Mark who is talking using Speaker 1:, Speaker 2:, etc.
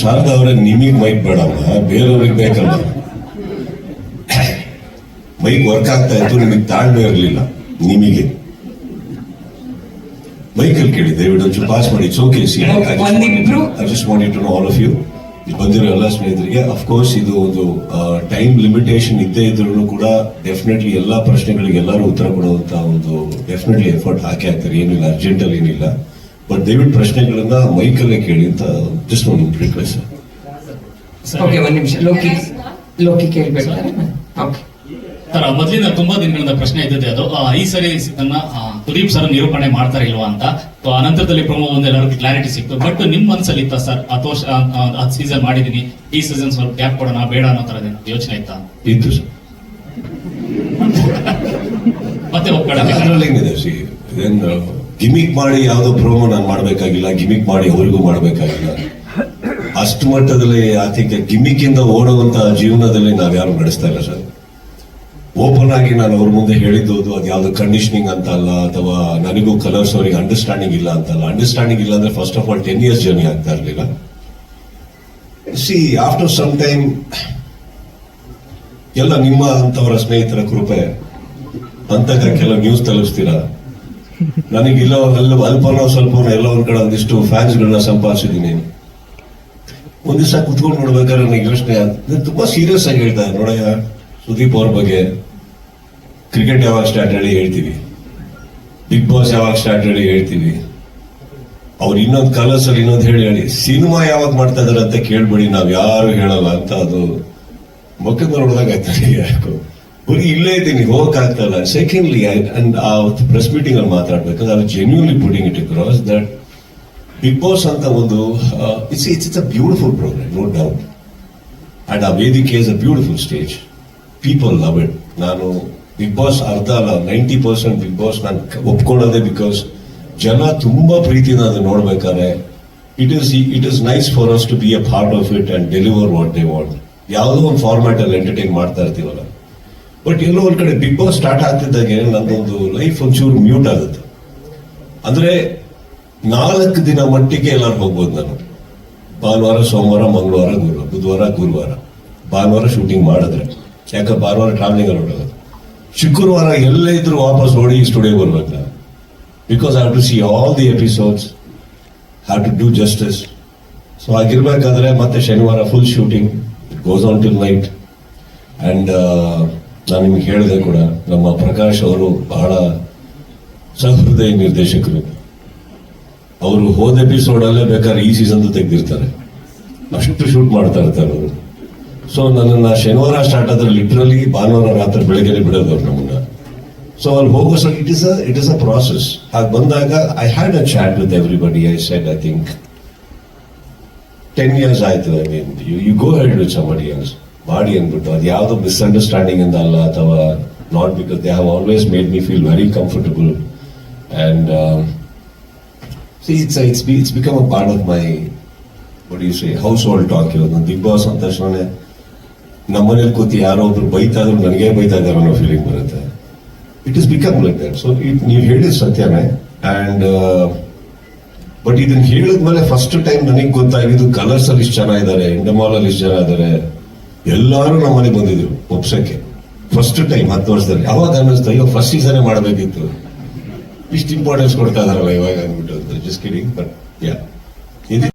Speaker 1: ಶಾರದಾ ಅವರೇ ನಿಮಗೆ ಮೈಕ್ ಬೇಡಮ್ಮ ಬೇರೆಯವ್ರಿಗೆ ಬೇಕಲ್ಲ. ಮೈಕ್ ವರ್ಕ್ ಆಗ್ತಾ ಇತ್ತು, ನಿಮಗೆ ತಾಳ್ಮೆ ಇರಲಿಲ್ಲ. ನಿಮಗೆ. ಮೈಕಲ್ ಕೇಳಿ, ದಯವಿಟ್ಟು ಒಂಚೂರು ಪಾಸ್ ಮಾಡಿ. ಚೋಕೆ
Speaker 2: ಒಂದಿಬ್ರು-
Speaker 1: I just want to all of you ಬಂದಿರೋ ಎಲ್ಲ ಸ್ನೇಹಿತರಿಗೆ ಅಫ್ಕೋರ್ಸ್ ಇದು ಒಂದು ಟೈಮ್ ಲಿಮಿಟೇಷನ್ ಇದ್ದೇ ಇದ್ರೂ ಕೂಡ ಡೆಫಿನೆಟ್ಲಿ ಎಲ್ಲಾ ಪ್ರಶ್ನೆಗಳಿಗೆ ಎಲ್ಲರೂ ಉತ್ತರ ಕೊಡುವಂತ ಒಂದು ಡೆಫಿನೆಟ್ಲಿ ಎಫರ್ಟ್ ಹಾಕಿ ಹಾಕ್ತಾರೆ. ಏನಿಲ್ಲ ಅರ್ಜೆಂಟಲ್ಲಿ ಏನಿಲ್ಲ. ಬಟ್ ದಯವಿಟ್ಟು ಪ್ರಶ್ನೆಗಳನ್ನ ಮೈಕಲ್ಲೇ ಕೇಳಿ ಅಂತ ಜಸ್ಟ್ ಒಂದು ರಿಕ್ವೆಸ್ಟ್
Speaker 2: ಓಕೆ ಒಂದು ನಿಮಿಷ. ಲೋಕಿ ಲೋಕಿ ಕೇಳ್ಬೇಕಾರೆ ಓಕೆ
Speaker 3: ಸರ್ ಮೊದಲಿಂದ ತುಂಬಾ ದಿನಗಳಿಂದ ಪ್ರಶ್ನೆ ಇದ್ದದೆ ಅದು. ಆ, ಈ ಸರಿ ನನ್ನ ಆ, ಸುದೀಪ್ ಸರ್ ನಿರೂಪಣೆ ಮಾಡ್ತಾರೆ ಇಲ್ವಾ ಅಂತ. ಅನಂತರದಲ್ಲಿ ಪ್ರಮೋ ಒಂದು ಎಲ್ಲರಿಗೂ ಕ್ಲಾರಿಟಿ ಸಿಕ್ತು. ಬಟ್ ನಿಮ್ ಮನಸ್ಸಲ್ಲಿ ಇತ್ತ ಸರ್ ಹತ್ತು ವರ್ಷ ಹತ್ತು ಸೀಸನ್ ಮಾಡಿದೀನಿ. ಈ ಸೀಸನ್ ಸ್ವಲ್ಪ ಗ್ಯಾಪ್ ಕೊಡೋಣ ಬೇಡ ಅನ್ನೋ ತರದ ಯೋಚನೆ ಇತ್ತ?
Speaker 1: ಇತ್ತು ಸರ್
Speaker 3: ಮತ್ತೆ ಒಪ್ಕೊಳ್ಳಿ
Speaker 1: ಗಿಮಿಕ್ ಮಾಡಿ ಯಾವುದೋ ಪ್ರೋಮೋ ನಾನು ಮಾಡಬೇಕಾಗಿಲ್ಲ ಗಿಮಿಕ್ ಮಾಡಿ ಅವರಿಗೂ ಮಾಡಬೇಕಾಗಿಲ್ಲ. ಅಷ್ಟು ಮಟ್ಟದಲ್ಲಿ ಐ ಥಿಂಕ್ ಗಿಮಿಕ್ ಓಡುವಂತ ಜೀವನದಲ್ಲಿ ನಾವ್ ಯಾರು ನಡೆಸ್ತಾ ಇಲ್ಲ ಸರ್. ಓಪನ್ ಆಗಿ ನಾನು ಅವ್ರ ಮುಂದೆ ಹೇಳಿದ್ದು ಅದು ಯಾವ್ದು ಕಂಡೀಷನಿಂಗ್ ಅಂತ ಅಲ್ಲ, ಅಥವಾ ನನಗೂ ಕಲರ್ಸ್ ಅವರಿಗೆ ಅಂಡರ್ಸ್ಟ್ಯಾಂಡಿಂಗ್ ಇಲ್ಲ ಅಂತಲ್ಲ ಅಂಡರ್ಸ್ಟ್ಯಾಂಡಿಂಗ್ ಇಲ್ಲ ಅಂದ್ರೆ first of all ten years journey ಆಗ್ತಾ ಇರಲಿಲ್ಲ. ಸಿ ಆಫ್ಟರ್ ಸಮ್ ಟೈಮ್ ಎಲ್ಲ ನಿಮ್ಮ ಅಂತವರ ಸ್ನೇಹಿತರ ಕೃಪೆ. ಅಂತ ಕೆಲವು ನ್ಯೂಸ್ ತಲುಪಿಸ್ತೀರಾ? ನನಗಿಲ್ಲ ಎಲ್ಲ ಅಲ್ಪನೋ ಸ್ವಲ್ಪ ಎಲ್ಲ ಒಂದ್ ಕಡೆ ಒಂದಿಷ್ಟು ಫ್ಯಾನ್ಸ್ ಸಂಪಾದಿಸಿದ್ದೀನಿ. ಒಂದ್ ದಿವಸ ಕುತ್ಕೊಂಡು ನೋಡ್ಬೇಕಾದ್ರೆ ನನಗೆ ಯೋಚನೆ ತುಂಬಾ ಸೀರಿಯಸ್ ಆಗಿ ಹೇಳ್ತಾ ಇದ್ದಾರೆ. ನೋಡಯ್ಯ, ಸುದೀಪ್ ಅವ್ರ ಬಗ್ಗೆ ಕ್ರಿಕೆಟ್ ಯಾವಾಗ ಸ್ಟಾರ್ಟ್ ಹೇಳಿ ಹೇಳ್ತೀವಿ. ಬಿಗ್ ಬಾಸ್ ಯಾವಾಗ ಸ್ಟಾರ್ಟ್ ಹೇಳಿ ಹೇಳ್ತೀವಿ. ಅವ್ರು ಇನ್ನೊಂದು ಕಲರ್ಸ್ ಅಲ್ಲಿ ಇನ್ನೊಂದು ಹೇಳಿ ಹೇಳಿ, ಸಿನಿಮಾ ಯಾವಾಗ ಮಾಡ್ತಾ ಇದಾರೆ ಅಂತ ಕೇಳ್ಬೇಡಿ, ನಾವ್ ಯಾರು ಹೇಳಲ್ಲ ಅಂತ ಅದು ಮುಖದ ನೋಡಿದಾಗ ಆಯ್ತು ಯಾಕೋ. ಬರೀ ಇಲ್ಲೇ ಇದ್ದೀನಿ ಹೋಗಕ್ ಆಗ್ತಲ್ಲ ಸೆಕೆಂಡ್ಲಿ ಅಂಡ್ ಆ ಪ್ರೆಸ್ ಮೀಟಿಂಗ್ ಅಲ್ಲಿ ಮಾತಾಡ್ಬೇಕಾದ್ರೆ ಅವ್ರು genuinely putting it cross that Bigg Boss ಅಂತ ಒಂದು it's it's it's a beautiful program no doubt and ಆ ವೇದಿಕೆ is a beautiful stage people love it ನಾನು ಬಿಗ್ ಬಾಸ್ ಅರ್ಧ ಅಲ್ಲ ನೈಂಟಿ ಪರ್ಸೆಂಟ್ ಬಿಗ್ ಬಾಸ್ ನಾನು ಒಪ್ಕೊಳ್ಳೋದೆ ಬಿಕಾಸ್ ಜನ ತುಂಬಾ ಪ್ರೀತಿಯಿಂದ ಅದು ನೋಡ್ಬೇಕಾದ್ರೆ it is it is nice for us to be a part of it and deliver what they want ಯಾವುದೋ ಒಂದು ಫಾರ್ಮ್ಯಾಟ್ ಅಲ್ಲಿ ಎಂಟರ್ಟೈನ್ ಮಾಡ್ತಾ ಇರ್ತೀವಲ್ಲ. ಬಟ್ ಎಲ್ಲೋ ಒಂದ್ ಕಡೆ ಬಿಗ್ ಬಾಸ್ ಸ್ಟಾರ್ಟ್ ಆಗ್ತಿದ್ದಾಗೆ ನನ್ನೊಂದು ಲೈಫ್ ಒಂಚೂರು ಮ್ಯೂಟ್ ಆಗುತ್ತೆ. ಅಂದ್ರೆ ನಾಲ್ಕು ದಿನ ಮಟ್ಟಿಗೆ ಎಲ್ಲರೂ ಹೋಗ್ಬೋದು ನಾನು. ಭಾನುವಾರ, ಸೋಮವಾರ, ಮಂಗಳವಾರ, ಗುರುವಾರ, ಬುಧವಾರ, ಗುರುವಾರ. ಭಾನುವಾರ ಶೂಟಿಂಗ್ ಮಾಡಿದ್ರೆ. ಯಾಕಂದ್ರೆ ಭಾನುವಾರ ಟ್ರಾವೆಲಿಂಗ್ ಹೊರಡೋದು ಶುಕ್ರವಾರ ಎಲ್ಲೇ ಇದ್ರು ವಾಪಸ್ ನೋಡಿ ಸ್ಟುಡಿಯೋ ಬರ್ಬೇಕು ನಾನು. Because have to see all the episodes have to do justice so ಹಾಗಿರ್ಬೇಕಾದ್ರೆ ಮತ್ತೆ ಶನಿವಾರ full shooting it goes on till night and ನಾನು ನಿಮ್ಗೆ ಹೇಳಿದೆ ಕೂಡ, ನಮ್ಮ ಪ್ರಕಾಶ್ ಅವರು ಬಹಳ ಸಹೃದಯ ನಿರ್ದೇಶಕರು. ಅವರು ಹೋದ ಎಪಿಸೋಡ್ ಅಲ್ಲೇ ಬೇಕಾದ್ರೆ ಈ ಸೀಸನ್ ತೆಗೆದಿರ್ತಾರೆ. ಅಷ್ಟು ಶೂಟ್ ಮಾಡ್ತಾ ಇರ್ತಾರೆ ಅವರು. ಸೊ ನನ್ನನ್ನು ಶನಿವಾರ ಸ್ಟಾರ್ಟ್ ಆದ್ರೆ ಲಿಟ್ರಲಿ ಭಾನುವಾರ ರಾತ್ರಿ ಬೆಳಗ್ಗೆ ಬಿಡೋದು ಅವ್ರು ನಮ್ಮನ್ನ. ಸೊ ಅಲ್ಲಿ ಹೋಗೋ sir it is it is a process ಹಾಗೆ ಬಂದಾಗ I had a chat with everybody I said I think ten years ಆಯ್ತು I mean you go head with some else ಮಾಡಿ ಅಂದ್ಬಿಟ್ಟು, ಅದು ಯಾವುದೋ ಮಿಸ್ಅಂಡರ್ಸ್ಟ್ಯಾಂಡಿಂಗ್ ಇಂದ ಅಲ್ಲ ಅಥವಾ not because they have always made me feel very comfortable see it's it's it's become a part of my what you say household talk ಇರೋದು. Bigg Boss ಅಂದ ತಕ್ಷಣ ನಮ್ಮನೇಲಿ ಕೂತಿ ಯಾರೋ ಒಬ್ರು ಬೈತಾದ್ರು ನನಗೆ ಬೈತಾ ಇದ್ದಾರೆ ಅನ್ನೋ ಫೀಲಿಂಗ್ ಬರುತ್ತೆ. It is become like that so it ನೀವು ಹೇಳಿದ ಸತ್ಯನೇ. ಅಂಡ್ ಬಟ್ ಇದನ್ನ ಹೇಳಿದ್ಮೇಲೆ ಫಸ್ಟ್ ಟೈಮ್ ನನಗೆ ಗೊತ್ತಾಗಿದ್ದು ಕಲರ್ಸ್ ಅಲ್ಲಿ ಇಷ್ಟು ಜನ ಇದ್ದಾರೆ ಇಂಡಮಾಲ್ ಅಲ್ಲಿ ಇಷ್ಟು ಜನ ಇದ್ದಾರೆ ಎಲ್ಲರೂ ನಮ್ಮ ಮನೆಗೆ ಬಂದಿದ್ರು ಒಪ್ಸಕ್ಕೆ. ಫಸ್ಟ್ ಟೈಮ್ ಹತ್ತು ವರ್ಷದಲ್ಲಿ. ಅವಾಗ ಅನ್ನಿಸ್ತು, ಅಯ್ಯೋ ಫಸ್ಟ್ ಸೀಸನ್ ಮಾಡಬೇಕಿತ್ತು. ಇಷ್ಟು ಇಂಪಾರ್ಟೆನ್ಸ್ ಕೊಡ್ತಾ ಇದಾರಲ್ಲ ಇವಾಗ ಅಂದ್ಬಿಟ್ಟು. Just kidding but yeah